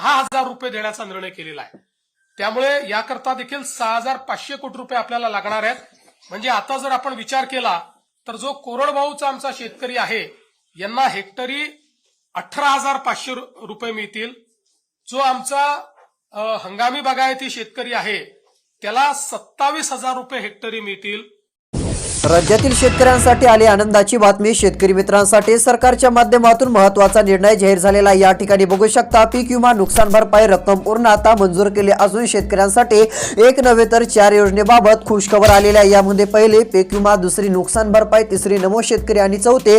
दहा हजार रुपये देण्याचा निर्णय केलेला आहे. त्यामुळे याकरता देखील सहा हजार पाचशे कोटी रुपये आपल्याला लागणार आहेत. म्हणजे आता जर आपण विचार केला तर जो कोरडभाऊचा आमचा शेतकरी आहे यांना हेक्टरी अठरा हजार पाचशे रु- रुपये मिळतील. जो आमचा हंगामी बागायती शेतकरी आहे त्याला सत्तावीस हजार रुपये हेक्टरी मिळतील. राज्यातील शेतकऱ्यांसाठी आली आनंदाची बातमी शेतकरी मित्रांसाठी. सरकारच्या माध्यमातून महत्त्वाचा निर्णय जाहीर झालेला आहे. या ठिकाणी बघू शकता पीक विमा नुकसान भरपाई रक्कम पूर्ण आता मंजूर केली. असून शेतकऱ्यांसाठी एक नव्हे तर चार योजनेबाबत खुशखबर आलेल्या आहे. यामध्ये पहिले पीक विमा दुसरी नुकसान भरपाई तिसरी नमो शेतकरी आणि चौथे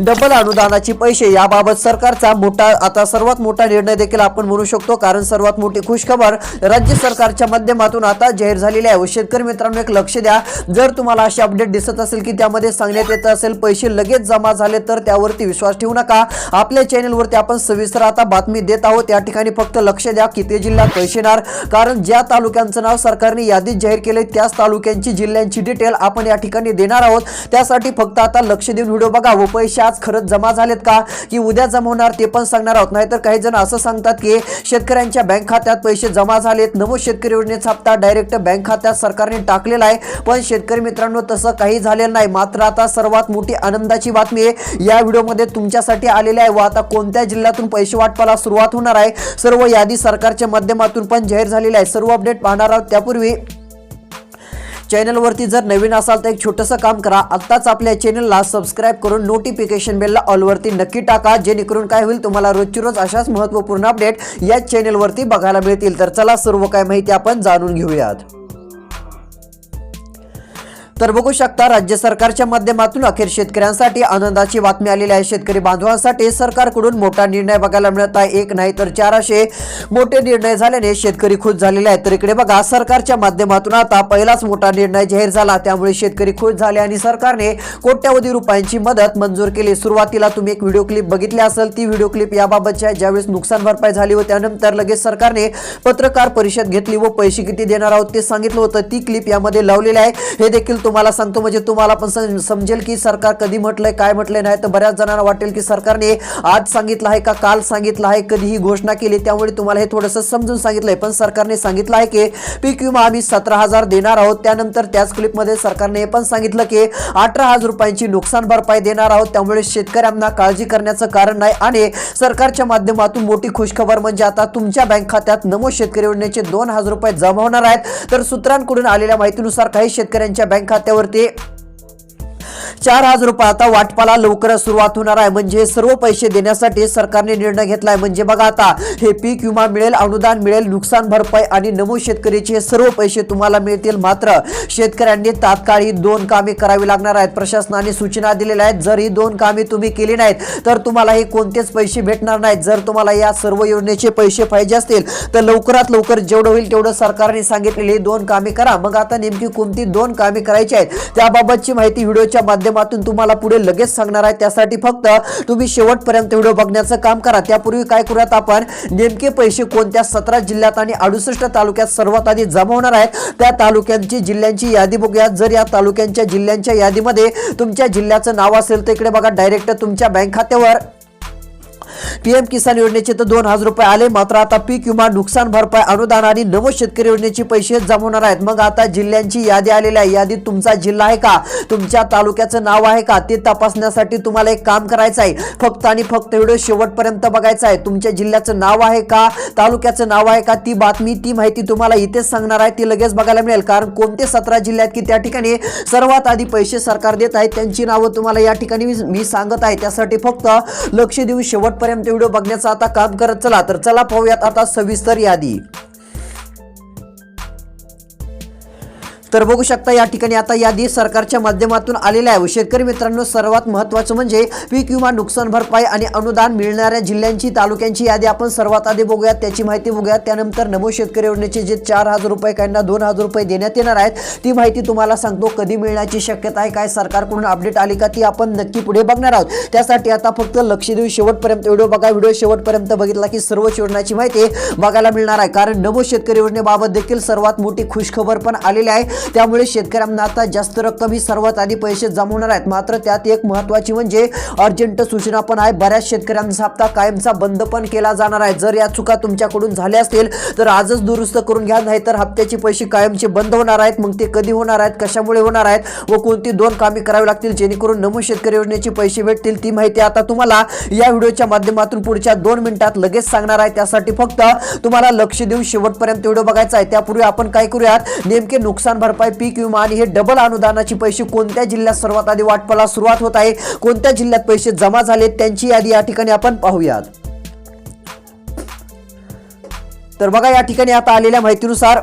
डबल अनुदानाचे पैसे. याबाबत सरकारचा मोठा आता सर्वात मोठा निर्णय देखील आपण म्हणू शकतो कारण सर्वात मोठी खुशखबर राज्य सरकारच्या माध्यमातून आता जाहीर झालेली आहे. व शेतकरी मित्रांनो एक लक्ष द्या. जर तुम्हाला असे अपडेट दिसत असेल की त्यामध्ये सांगण्यात येत असेल पैसे लगेच जमा झाले तर त्यावरती विश्वास ठेवू नका. आपल्या चॅनलवरती आपण सविस्तर आता बातमी देत आहोत. या ठिकाणी फक्त लक्ष द्या किती जिल्ह्यात पैसे येणार? कारण ज्या तालुक्यांचं नाव सरकारने यादीत जाहीर केले त्याच तालुक्यांची जिल्ह्यांची डिटेल आपण या ठिकाणी देणार आहोत. त्यासाठी फक्त आता लक्ष देऊन व्हिडिओ बघा. व पैसे आज खरंच जमा झालेत का? की उद्या जमा होणार ते पण सांगणार आहोत. नाहीतर काही जण असं सांगतात की शेतकऱ्यांच्या बँक खात्यात पैसे जमा झालेत. नमो शेतकरी योजनेचा हप्ता डायरेक्ट बँक खात्यात सरकारने टाकलेला आहे. पण शेतकरी मित्रांनो तसं काही झालेलं नाही. मात्र आता सर्वात मोठी आनंदाची बातमी आहे या व्हिडिओमध्ये तुमच्यासाठी आलेली आहे. व आता कोणत्या जिल्ह्यातून पैसे वाटपाला सुरुवात होणार आहे सर्व यादी सरकारच्या माध्यमातून पण जाहीर झालेली आहे. सर्व अपडेट पाहणार आहोत. त्यापूर्वी चॅनलवरती जर नवीन असाल तर एक छोटंसं काम करा. आत्ताच आपल्या चॅनलला सबस्क्राईब करून नोटिफिकेशन बेलला ऑलवरती नक्की टाका जेणेकरून काय होईल तुम्हाला रोजची रोज अशाच महत्त्वपूर्ण अपडेट या चॅनलवरती बघायला मिळतील. तर चला सर्व काय माहिती आपण जाणून घेऊयात. तर बघू शकता राज्य सरकारच्या माध्यमातून अखेर शेतकऱ्यांसाठी आनंदाची बातमी आलेली आहे. शेतकरी बांधवांसाठी सरकारकडून मोठा निर्णय बघायला मिळत आहे. एक नाही तर चार असे मोठे निर्णय झाल्याने शेतकरी खुश झालेले आहेत. तर इकडे बघा सरकारच्या माध्यमातून आता पहिलाच मोठा निर्णय जाहीर झाला. त्यामुळे शेतकरी खुश झाले आणि सरकारने कोट्यावधी रुपयांची मदत मंजूर केली. सुरुवातीला तुम्ही एक व्हिडिओ क्लिप बघितली असेल. ती व्हिडिओ क्लिप याबाबतची आहे ज्यावेळेस नुकसान भरपाई झाली व त्यानंतर लगेच सरकारने पत्रकार परिषद घेतली व पैसे किती देणार आहोत ते सांगितलं होतं. ती क्लिप यामध्ये लावलेली आहे. हे देखील तुम्हाला सांगतो म्हणजे तुम्हाला पण समजेल की सरकार कधी म्हटलंय काय म्हटलंय नाही तर बऱ्याच जणांना वाटेल की सरकारने आज सांगितलं आहे का काल सांगितलं आहे कधी ही घोषणा केली त्यामुळे तुम्हाला हे थोडंसं समजून सांगितलंय. पण सरकारने सांगितलं आहे की पीक विमा आम्ही सतरा हजार देणार आहोत. त्यानंतर त्याच क्लिपमध्ये सरकारने हे पण सांगितलं की अठरा हजार रुपयांची नुकसान भरपाई देणार आहोत. त्यामुळे शेतकऱ्यांना काळजी करण्याचं कारण नाही. आणि सरकारच्या माध्यमातून मोठी खुशखबर म्हणजे आता तुमच्या बँक खात्यात नमो शेतकरी योजनेचे दोन हजार रुपये जमा होणार आहेत. तर सूत्रांकडून आलेल्या माहितीनुसार काही शेतकऱ्यांच्या बँक खात्यावरती चार हजार रुपये आता वाटपाला लवकरच सुरुवात होणार आहे. म्हणजे सर्व पैसे देण्यासाठी सरकारने निर्णय घेतलाय. म्हणजे बघा आता हे पीक विमा मिळेल अनुदान मिळेल नुकसान भरपाई आणि नमो शेतकरीचे हे सर्व पैसे तुम्हाला मिळतील. मात्र शेतकऱ्यांनी तात्काळ ही दोन कामे करावी लागणार आहेत. प्रशासनाने सूचना दिलेल्या आहेत. जर ही दोन कामे तुम्ही केली नाहीत तर तुम्हाला हे कोणतेच पैसे भेटणार नाहीत. जर तुम्हाला या सर्व योजनेचे पैसे पाहिजे असतील तर लवकरात लवकर जेवढं होईल तेवढं सरकारने सांगितलेली दोन कामे करा. मग आता नेमकी कोणती दोन कामे करायची आहेत त्याबाबतची माहिती व्हिडिओच्या माध्यमातून तुम्हाला पुढे लगेच सांगणार आहे. त्यासाठी फक्त तुम्ही शेवटपर्यंत व्हिडिओ बघण्याचं काम करा. त्यापूर्वी काय करूयात आपण? नेमके पैसे कोणत्या सतरा जिल्ह्यात आणि अडुसष्ट तालुक्यात सर्वात आधी जमा होणार आहेत? त्या तालुक्यांची जिल्ह्यांची यादी बघूया जर या तालुक्यांच्या जिल्ह्यांच्या यादीमध्ये तुमच्या जिल्ह्याचं नाव असेल तर इकडे बघा. डायरेक्ट तुमच्या बँक खात्यावर. पीएम किसान योजनेचे तर दोन हजार रुपये आले मात्र आता पीक विमा नुकसान भरपाई अनुदान आणि नव शेतकरी योजनेचे पैसे जमवणार आहेत. मग आता जिल्ह्यांची यादी आलेली आहे. यादीत तुमचा जिल्हा आहे का? तुमच्या तालुक्याचं नाव आहे का? ते तपासण्यासाठी तुम्हाला एक काम करायचं आहे. फक्त आणि फक्त व्हिडिओ शेवटपर्यंत बघायचा आहे. तुमच्या जिल्ह्याचं नाव आहे का? तालुक्याचं नाव आहे का? ती बातमी ती माहिती तुम्हाला इथेच सांगणार आहे. ती लगेच बघायला मिळेल. कारण कोणते सतरा जिल्ह्यात की त्या ठिकाणी सर्वात आधी पैसे सरकार देत आहेत त्यांची नावं तुम्हाला या ठिकाणी मी- मी सांगत आहे. त्यासाठी फक्त लक्ष देऊन शेवटपर्यंत व्हिडिओ बघण्याचं आता काम करत चला तर चला पाहूयात आता सविस्तर यादी. तर बघू शकता या ठिकाणी आता यादी सरकारच्या माध्यमातून आलेल्या आहे. शेतकरी मित्रांनो सर्वात महत्त्वाचं म्हणजे पीक विमा नुकसान भरपाई आणि अनुदान मिळणाऱ्या जिल्ह्यांची तालुक्यांची यादी आपण सर्वात आधी बघूयात. त्याची माहिती बघूयात. त्यानंतर नमो शेतकरी योजनेचे जे चार हजार रुपये काहींना दोन हजार रुपये देण्यात येणार आहेत ती माहिती तुम्हाला सांगतो कधी मिळण्याची शक्यता आहे काय सरकारकडून अपडेट आली का ती आपण नक्की पुढे बघणार आहोत. त्यासाठी आता फक्त लक्ष देऊन शेवटपर्यंत व्हिडिओ बघा. व्हिडिओ शेवटपर्यंत बघितला की सर्वच योजनाची माहिती बघायला मिळणार आहे. कारण नमो शेतकरी योजनेबाबत देखील सर्वात मोठी खुशखबर पण आलेली आहे. त्यामुळे शेतकऱ्यांना आता जास्त रक्कम ही सर्वात आधी पैसे जमवणार आहेत. मात्र त्यात एक महत्वाची म्हणजे अर्जंट सूचना पण आहे. बऱ्याच शेतकऱ्यांचा हप्ता कायमचा बंद पण केला जाणार आहे. जर या चुका तुमच्याकडून झाल्या असतील तर आजच दुरुस्त करून घ्या. नाही तर हप्त्याचे पैसे कायमचे बंद होणार आहेत. मग ते कधी होणार आहेत? कशामुळे होणार आहेत? व कोणती दोन कामे करावी लागतील? जेणेकरून नमो शेतकरी योजनेचे पैसे भेटतील ती माहिती आता तुम्हाला या व्हिडिओच्या माध्यमातून पुढच्या दोन मिनिटात लगेच सांगणार आहे. त्यासाठी फक्त तुम्हाला लक्ष देऊन शेवटपर्यंत व्हिडिओ बघायचा आहे. त्यापूर्वी आपण काय करूयात? नेमके नुकसान भरपाई पीक विमा आणि हे डबल अनुदानाचे पैसे कोणत्या जिल्ह्यात सर्वात आधी वाटपाला सुरुवात होत आहे? कोणत्या जिल्ह्यात पैसे जमा झाले त्यांची यादी या ठिकाणी आपण पाहूयात. तर बघा या ठिकाणी आता आलेल्या माहितीनुसार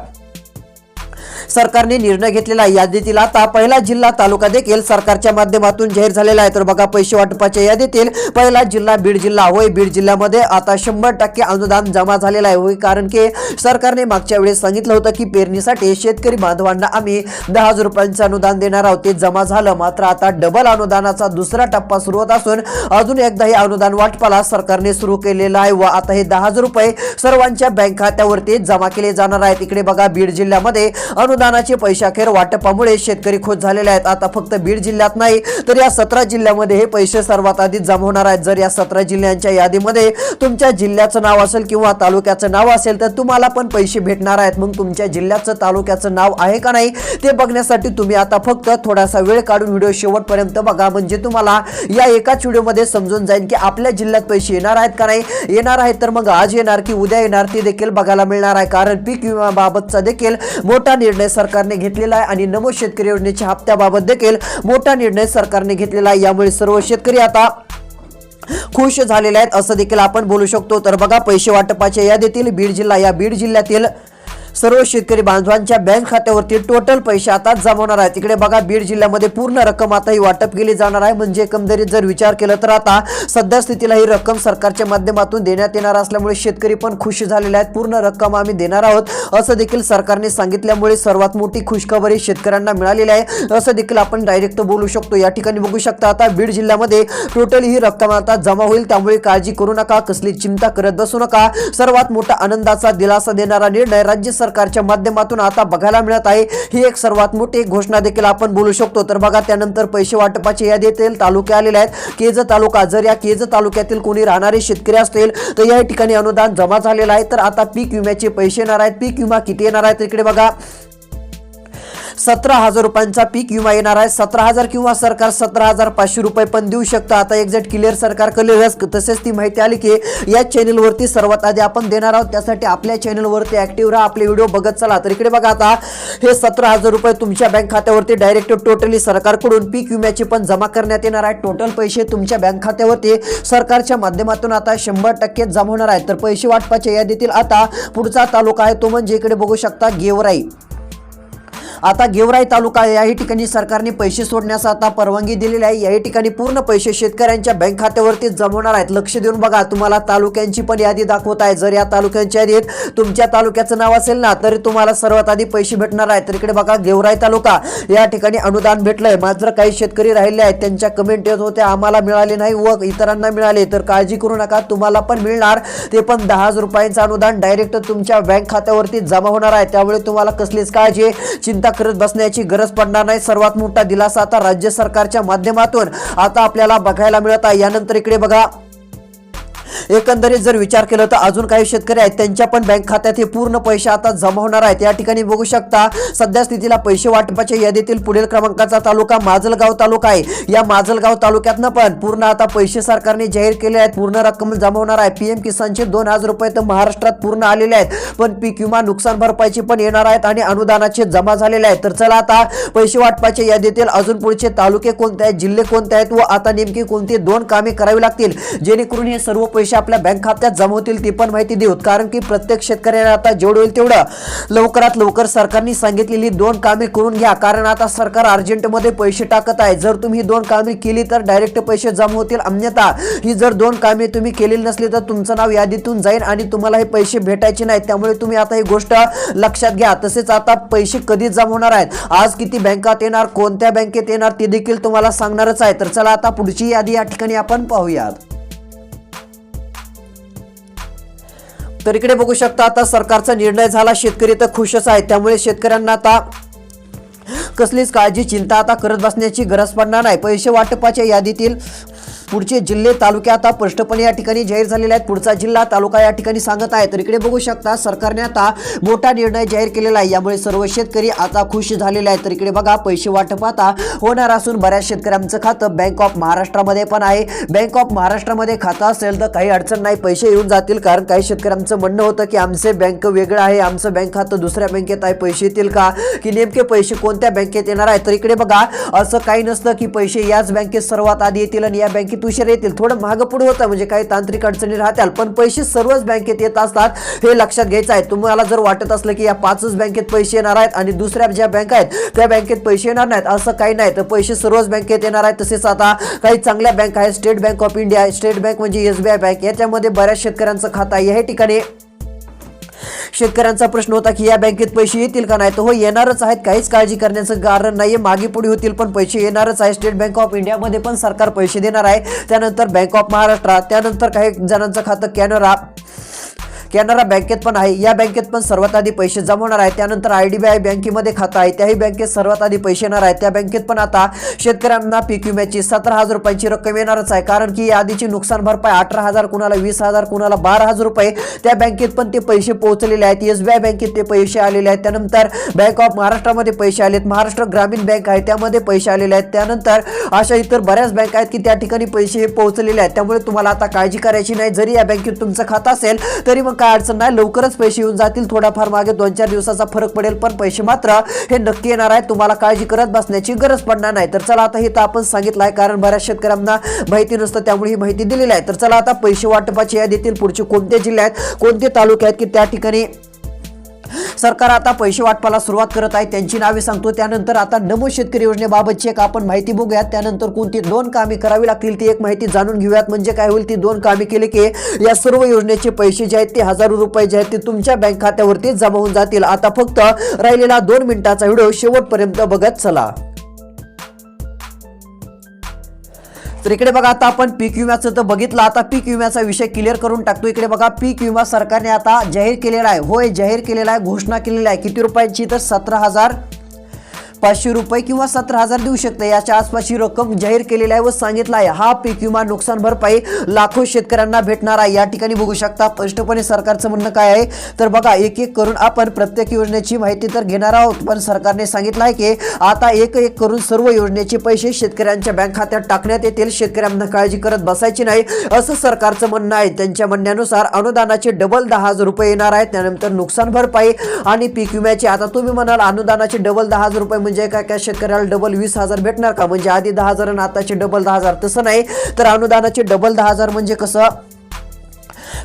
सरकारने निर्णय घेतलेला आहे. यादीतील आता पहिला जिल्हा तालुका देखील सरकारच्या माध्यमातून जाहीर झालेला आहे. तर बघा पैसे वाटपाच्या यादीतील पहिला जिल्हा बीड जिल्हा. होय बीड जिल्ह्यामध्ये आता शंभर टक्के अनुदान जमा झालेलं आहे. होय कारण की सरकारने मागच्या वेळेस सांगितलं होतं की पेरणीसाठी शेतकरी बांधवांना आम्ही दहा हजार रुपयांचं अनुदान देणार आहोत. ते जमा झालं. मात्र आता डबल अनुदानाचा दुसरा टप्पा सुरू होत असून अजून एकदा हे अनुदान वाटपाला सरकारने सुरू केलेलं आहे व आता हे दहा हजार रुपये सर्वांच्या बँक खात्यावरती जमा केले जाणार आहेत. इकडे बघा बीड जिल्ह्यामध्ये अनुदान अनुदानाचे पैशाखेर वाटपामुळे शेतकरी खोत झालेले आहेत. आता फक्त बीड जिल्ह्यात नाही तर या सतरा जिल्ह्यामध्ये हे पैसे सर्वात आधी जमा होणार आहेत. जर या सतरा जिल्ह्यांच्या यादीमध्ये तुमच्या जिल्ह्याचं नाव असेल किंवा तालुक्याचं नाव असेल तर तुम्हाला पण पैसे भेटणार आहेत. मग तुमच्या जिल्ह्याचं तालुक्याचं नाव आहे का नाही ते बघण्यासाठी तुम्ही आता फक्त थोडासा वेळ काढून व्हिडिओ शेवटपर्यंत बघा. म्हणजे तुम्हाला या एकाच व्हिडिओमध्ये समजून जाईल की आपल्या जिल्ह्यात पैसे येणार आहेत का नाही. येणार आहेत तर मग आज येणार की उद्या येणार ते देखील बघायला मिळणार आहे. कारण पीक विम्याबाबतचा देखील मोठा निर्णय सरकारने घेतलेला आहे आणि नमो शेतकरी योजनेच्या हप्त्याबाबत देखील मोठा निर्णय सरकारने घेतलेला आहे. यामुळे सर्व शेतकरी आता खुश झालेले आहेत असं देखील आपण बोलू शकतो. तर बघा पैसे वाटपाच्या यादीतील बीड जिल्हा या बीड जिल्ह्यातील सर्व शेतकरी बांधवांच्या बँक खात्यावरती टोटल पैसे आता जमवणार आहे तिकडे बघा बीड जिल्ह्यामध्ये पूर्ण रक्कम आता ही वाटप केली जाणार आहे. म्हणजे एकंदरीत जर विचार केला तर आता सध्या स्थितीला ही रक्कम सरकारच्या माध्यमातून देण्यात येणार असल्यामुळे शेतकरी पण खुश झालेले आहेत. पूर्ण रक्कम आम्ही देणार आहोत असं देखील सरकारने सांगितल्यामुळे सर्वात मोठी खुशखबरी शेतकऱ्यांना मिळालेली आहे. असं देखील आपण डायरेक्ट बोलू शकतो. या ठिकाणी बघू शकता आता बीड जिल्ह्यामध्ये टोटल ही रक्कम आता जमा होईल. त्यामुळे काळजी करू नका कसली चिंता करत बसू नका. सर्वात मोठा आनंदाचा दिलासा देणारा निर्णय राज्य सरकार सरकारच्या माध्यमातून आता बघायला मिळत आहे. ही एक सर्वात मोठी घोषणा देखील आपण बोलू शकतो. तर बघा त्यानंतर पैसे वाटपाचे यादीतील तालुके आलेले आहेत. केज तालुका जर या केज तालुक्यातील कोणी राहणारे शेतकरी असतील तर या ठिकाणी अनुदान जमा झालेलं आहे. तर आता पीक विम्याचे पैसे येणार आहेत. पीक विमा किती येणार आहे? इकडे बघा. सतरा हजार रुपयांचा पीक विमा येणार आहे. सतरा हजार किंवा सरकार सतरा हजार पाचशे रुपये पण देऊ शकतं. आता एक्झॅक्ट क्लिअर सरकार कलेरस तसेच ती माहिती आली की या चॅनलवरती सर्वात आधी आपण देणार आहोत. त्यासाठी आपल्या चॅनलवरती ऍक्टिव्ह राहा. आपले व्हिडिओ बघत चला. तर इकडे बघा आता हे सतरा हजार रुपये तुमच्या बँक खात्यावरती डायरेक्ट टोटली सरकारकडून पीक विम्याची पण जमा करण्यात येणार आहे. टोटल पैसे तुमच्या बँक खात्यावरती सरकारच्या माध्यमातून आता शंभर टक्के जमा होणार आहेत तर पैसे वाटपाच्या यादीतील आता पुढचा तालुका आहे तो म्हणजे इकडे बघू शकता गेवराई. आता गेवराई तालुका याही ठिकाणी सरकारने पैसे सोडण्यास आता परवानगी दिलेली आहे. याही ठिकाणी पूर्ण पैसे शेतकऱ्यांच्या बँक खात्यावरती जमवणार आहेत. लक्ष देऊन बघा तुम्हाला तालुक्यांची पण यादी दाखवत आहे. जर या तालुक्यांच्या यादीत तुमच्या तालुक्याचं नाव असेल ना तरी तुम्हाला सर्वात आधी पैसे भेटणार आहेत. तर इकडे बघा गेवराई तालुका या ठिकाणी अनुदान भेटलंय. मात्र काही शेतकरी राहिले आहेत. त्यांच्या कमेंट येत होत्या आम्हाला मिळाले नाही व इतरांना मिळाले. तर काळजी करू नका तुम्हाला पण मिळणार. ते पण दहा हजार रुपयांचं अनुदान डायरेक्ट तुमच्या बँक खात्यावरती जमा होणार आहे. त्यामुळे तुम्हाला कसलीच काळजी चिंता करत बसण्याची गरज पडणार नाही. सर्वात मोठा दिलासा आता राज्य सरकारच्या माध्यमातून आता आपल्याला बघायला मिळत आहे. यानंतर इकडे बघा. एकंदरीत जर विचार केला तर अजून काही शेतकरी आहेत त्यांच्या पण बँक खात्यात हे पूर्ण पैसे आता जमा होणार आहेत. या ठिकाणी बघू शकता सध्या स्थितीला पैसे वाटपाच्या यादीतील पुढील क्रमांकाचा तालुका माजलगाव तालुका आहे. या माजलगाव तालुक्यातनं पण पूर्ण आता पैसे सरकारने जाहीर केले आहेत. पूर्ण रक्कम जमा होणार आहे. पीएम किसानचे दोन हजार रुपये तर महाराष्ट्रात पूर्ण आलेले आहेत. पण पीक विमा नुकसान भरपाईचे पण येणार आहेत आणि अनुदानाचे जमा झालेले आहेत. तर चला आता पैसे वाटपाच्या यादीतील अजून पुढचे तालुके कोणते आहेत जिल्हे कोणते आहेत व आता नेमकी कोणती दोन कामे करावी लागतील जेणेकरून हे सर्व पैसे आपल्या बँक खात्यात जमा होतील ती पण माहिती देऊत. कारण की प्रत्येक शेतकऱ्याला आता जेवढं होईल तेवढं लवकरात लवकर सरकारने सांगितलेली दोन कामे करून घ्या. कारण आता सरकार अर्जंटमध्ये पैसे टाकत आहे. जर तुम्ही दोन कामे केली तर डायरेक्ट पैसे जमा होतील. अन्यथा ही जर दोन कामे तुम्ही केलेली नसली तर तुमचं नाव यादीतून जाईल आणि तुम्हाला हे पैसे भेटायचे नाहीत. त्यामुळे तुम्ही आता ही गोष्ट लक्षात घ्या. तसेच आता पैसे कधी जमा होणार आहेत? आज किती बँकात येणार? कोणत्या बँकेत येणार? ते देखील तुम्हाला सांगणारच आहे. तर चला आता पुढची यादी या ठिकाणी आपण पाहूयात. तर इकडे बघू शकता आता सरकारचा निर्णय झाला. शेतकरी तर खुशच आहे त्यामुळे शेतकऱ्यांना आता कसलीच काळजी चिंता आता करत बसण्याची गरज पडणार नाही. पैसे वाटपाच्या यादीतील पुढचे जिल्हे तालुके आता स्पष्टपणे या ठिकाणी जाहीर झालेले आहेत. पुढचा जिल्हा तालुका या ठिकाणी सांगत आहे. तर इकडे बघू शकता सरकारने आता मोठा निर्णय जाहीर केलेला आहे. यामुळे सर्व शेतकरी आता खुश झालेले आहेत. तर इकडे बघा पैसे वाटप आता होणार असून बऱ्याच शेतकऱ्यांचं खातं बँक ऑफ महाराष्ट्रामध्ये पण आहे. बँक ऑफ महाराष्ट्रामध्ये खातं असेल तर काही अडचण नाही. पैसे येऊन जातील कारण काही शेतकऱ्यांचं म्हणणं होतं की आमचे बँक वेगळं आहे. आमचं बँक खातं दुसऱ्या बँकेत आहे. पैसे येतील का? की नेमके पैसे कोणत्या बँकेत येणार आहे? तर इकडे बघा असं काही नसतं की पैसे याच बँकेत सर्वात आधी येतील आणि या बँकेत उशीर येतील. थोडं मागं पुढे होतं म्हणजे काही तांत्रिक अडचणी राहत्याल पण पैसे सर्वच बँकेत येत असतात हे लक्षात घ्यायचं आहे. तुम्हाला जर वाटत असलं की या पाचच बँकेत पैसे येणार आहेत आणि दुसऱ्या ज्या बँक आहेत त्या बँकेत पैसे येणार नाहीत असं काही नाही. तर पैसे सर्वच बँकेत येणार आहेत. तसेच आता काही चांगल्या बँक आहेत State Bank of India State Bank म्हणजे एस बी आय बँक. याच्यामध्ये बऱ्याच शेतकऱ्यांचं खातं आहे. या ठिकाणी शेतकऱ्यांचा प्रश्न होता की या बँकेत पैसे येतील का नाही? तर हो येणारच आहेत. काहीच काळजी करण्याचं कारण नाही मागे पुढे होतील पण पैसे येणारच आहे. स्टेट बँक ऑफ इंडियामध्ये पण सरकार पैसे देणार आहे. त्यानंतर बँक ऑफ महाराष्ट्र त्यानंतर काही जणांचं खातं कॅनरा कॅनरा बँकेत पण आहे. या बँकेत पण सर्वात आधी पैसे जमवणार आहे. त्यानंतर आय डी बी आय बँकेमध्ये खातं आहे. त्याही बँकेत सर्वात आधी पैसे येणार आहे त्या बँकेत पण आता शेतकऱ्यांना पीक विम्याची सतरा हजार रुपयांची रक्कम येणारच आहे. कारण की आधीची नुकसान भरपाई अठरा हजार कुणाला वीस हजार कुणाला बारा हजार रुपये त्या बँकेत पण ते पैसे पोहोचलेले आहेत. एस बी आय बँकेत ते पैसे आलेले आहेत. त्यानंतर बँक ऑफ महाराष्ट्रामध्ये पैसे आलेत. महाराष्ट्र ग्रामीण बँक आहे. त्यामध्ये पैसे आलेले आहेत. त्यानंतर अशा इतर बऱ्याच बँक आहेत की त्या ठिकाणी पैसे हे पोहोचलेले आहेत. त्यामुळे तुम्हाला आता काळजी करायची नाही. जरी या बँकेत तुमचं खातं असेल तरी मग काय अडचण नाही. लवकरच पैसे येऊन जातील. थोडाफार मागे दोन चार दिवसाचा फरक पडेल पण पैसे मात्र हे नक्की येणार आहेत. तुम्हाला काळजी करत बसण्याची गरज पडणार नाही. तर चला आता हे तर आपण सांगितलं आहे कारण बऱ्याच शेतकऱ्यांना माहिती नसतं त्यामुळे ही माहिती दिलेली आहे. तर चला आता पैसे वाटपाची यादीतील पुढचे कोणते जिल्हे आहेत कोणते तालुके आहेत की त्या ठिकाणी सरकार आता पैसे वाटपाला सुरुवात करत आहे. त्यांची नावे सांगतो. त्यानंतर आता नमो शेतकरी योजनेबाबतची एक आपण माहिती बघूयात. त्यानंतर कोणती दोन कामे करावी लागतील ती एक माहिती जाणून घेऊयात. म्हणजे काय होईल ती दोन कामे केली की या सर्व योजनेचे पैसे जे आहेत ते हजारो रुपये जे आहेत ते तुमच्या बँक खात्यावरती जमा होऊन जातील. आता फक्त राहिलेला दोन मिनिटाचा व्हिडिओ शेवटपर्यंत बघत चला. तर इकडे बघा आता आपण पीक विम्याचं तर बघितलं. आता पीक विम्याचा विषय क्लिअर करून टाकतो. इकडे बघा पीक विमा सरकारने आता जाहीर केलेला आहे. होय जाहीर केलेला आहे घोषणा केलेली आहे. किती रुपयांची? तर सतरा हजार पाचशे रुपये किंवा सतरा हजार देऊ शकते. याच्या आसपासची रक्कम जाहीर केलेली आहे व सांगितलं आहे हा पीक विमा नुकसान भरपाई लाखो शेतकऱ्यांना भेटणार आहे. या ठिकाणी बघू शकता स्पष्टपणे सरकारचं म्हणणं काय आहे? तर बघा एक एक करून आपण प्रत्येक योजनेची माहिती तर घेणार आहोत पण सरकारने सांगितलं आहे की आता एक एक करून सर्व योजनेचे पैसे शेतकऱ्यांच्या बँक खात्यात टाकण्यात येतील. शेतकऱ्यांना काळजी करत बसायची नाही असं सरकारचं म्हणणं आहे. त्यांच्या म्हणण्यानुसार अनुदानाचे डबल दहा हजार रुपये येणार आहेत. त्यानंतर नुकसान भरपाई आणि पीक विम्याचे आता तुम्ही म्हणाल अनुदानाचे डबल दहा हजार रुपये म्हणजे म्हणजे काय काय शेतकऱ्याला डबल वीस हजार भेटणार का? म्हणजे आधी दहा हजार आणि आताचे डबल दहा हजार तसं नाही. तर अनुदानाचे डबल दहा हजार म्हणजे कसं?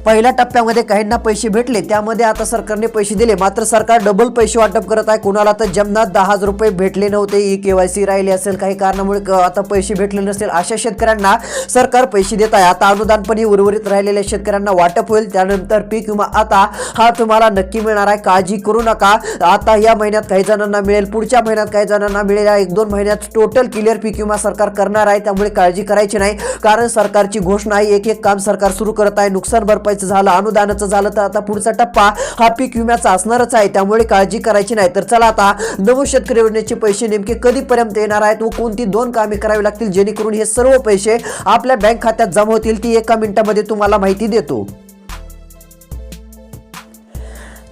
पहिल्या टप्प्यामध्ये काहींना पैसे भेटले त्यामध्ये आता सरकारने पैसे दिले. मात्र सरकार डबल पैसे वाटप करत आहे. कुणाला तर जमनात दहा हजार रुपये भेटले नव्हते. ई के वाय सी राहिले असेल काही कारणामुळे क- आता पैसे भेटले नसेल. अशा शेतकऱ्यांना सरकार पैसे देत आहे. आता अनुदान पण उर्वरित राहिलेल्या शेतकऱ्यांना वाटप होईल. त्यानंतर पीक विमा आता हा तुम्हाला नक्की मिळणार आहे. काळजी करू नका. आता या महिन्यात काही जणांना मिळेल. पुढच्या महिन्यात काही जणांना मिळेल. एक दोन महिन्यात टोटल क्लिअर पीक विमा सरकार करणार आहे. त्यामुळे काळजी करायची नाही. कारण सरकारची घोषणा आहे. एक एक काम सरकार सुरू करत आहे. नुकसान भरपाई करायचं झालं अनुदानाचं झालं तर आता पुढचा टप्पा हा पीक विम्याचा असणारच आहे. त्यामुळे काळजी करायची नाही. तर चला आता नव शेतकरी योजनेचे पैसे नेमके कधीपर्यंत येणार आहेत व कोणती दोन कामे करावी लागतील? जेणेकरून हे सर्व पैसे आपल्या बँक खात्यात जमा होतील. ती एका मिनिटामध्ये तुम्हाला माहिती देतो.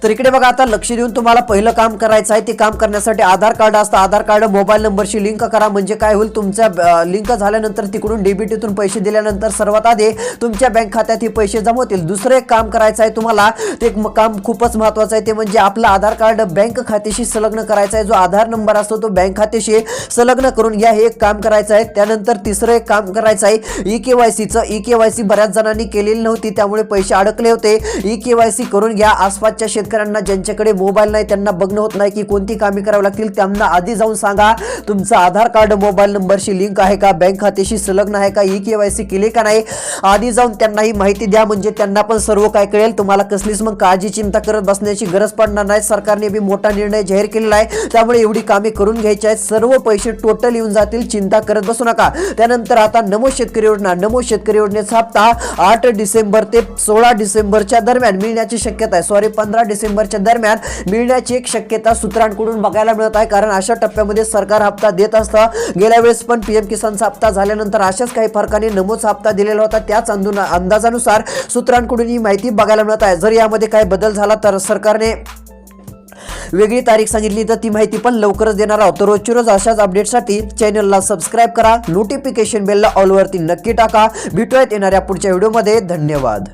तर इकडे बघा आता लक्ष देऊन तुम्हाला पहिलं काम करायचं आहे. ते काम करण्यासाठी आधार कार्ड असतं. आधार कार्ड मोबाईल नंबरशी लिंक करा. म्हणजे काय होईल तुमच्या लिंक झाल्यानंतर तिकडून डेबिटीतून पैसे दिल्यानंतर सर्वात आधी तुमच्या बँक खात्यात हे पैसे जमा होतील. दुसरं एक काम करायचं आहे तुम्हाला ते एक म- काम खूपच महत्वाचं आहे. ते म्हणजे आपलं आधार कार्ड बँक खात्याशी संलग्न करायचं आहे. जो आधार नंबर असतो तो बँक खात्याशी संलग्न करून घ्या. हे एक काम करायचं आहे. त्यानंतर तिसरं एक काम करायचं आहे. ई के वाय सीचं ई के वाय सी बऱ्याच जणांनी केलेली नव्हती. त्यामुळे पैसे अडकले होते. ई के वाय सी करून घ्या. आसपासच्या शेतकऱ्यांना ज्यांच्याकडे मोबाईल नाही त्यांना बघणं होत नाही की कोणती कामे करावी लागतील त्यांना आधी जाऊन सांगा. तुमचं आधार कार्ड मोबाईल नंबरशी लिंक आहे का? बँक खात्याशी संलग्न आहे का? ई के केले केली का नाही? आधी जाऊन त्यांना ही माहिती द्या म्हणजे त्यांना पण सर्व काय कळेल. तुम्हाला कसलीच मग काळजी चिंता करत बसण्याची गरज पडणार नाही. सरकारने बी मोठा निर्णय जाहीर केलेला आहे. त्यामुळे एवढी कामे करून घ्यायची आहेत. सर्व पैसे टोटल येऊन जातील. चिंता करत बसू नका. त्यानंतर आता नमो शेतकरी योजना. नमो शेतकरी योजनेचा हप्ता आठ डिसेंबर ते सोळा डिसेंबरच्या दरम्यान मिळण्याची शक्यता आहे. सॉरी पंधरा डिसेंबरच्या दरम्यान मिळण्याची एक शक्यता सूत्रांकडून बघायला मिळत आहे. कारण अशा टप्प्यामध्ये सरकार हप्ता देत असतं. गेल्या वेळेस पण पीएम किसानचा हप्ता झाल्यानंतर अशाच काही फरकाने नमूदचा हप्ता दिलेला होता. त्याच अंदाजानुसार सूत्रांकडून ही माहिती बघायला मिळत आहे. जर यामध्ये काही बदल झाला तर सरकारने वेगळी तारीख सांगितली तर ती माहिती पण लवकरच देणार आहोत. तर रोजची रोज अशाच अपडेटसाठी चॅनलला सबस्क्राईब करा. नोटिफिकेशन बेलला ऑलवरती नक्की टाका. भेटूयात येणाऱ्या पुढच्या व्हिडिओमध्ये. धन्यवाद.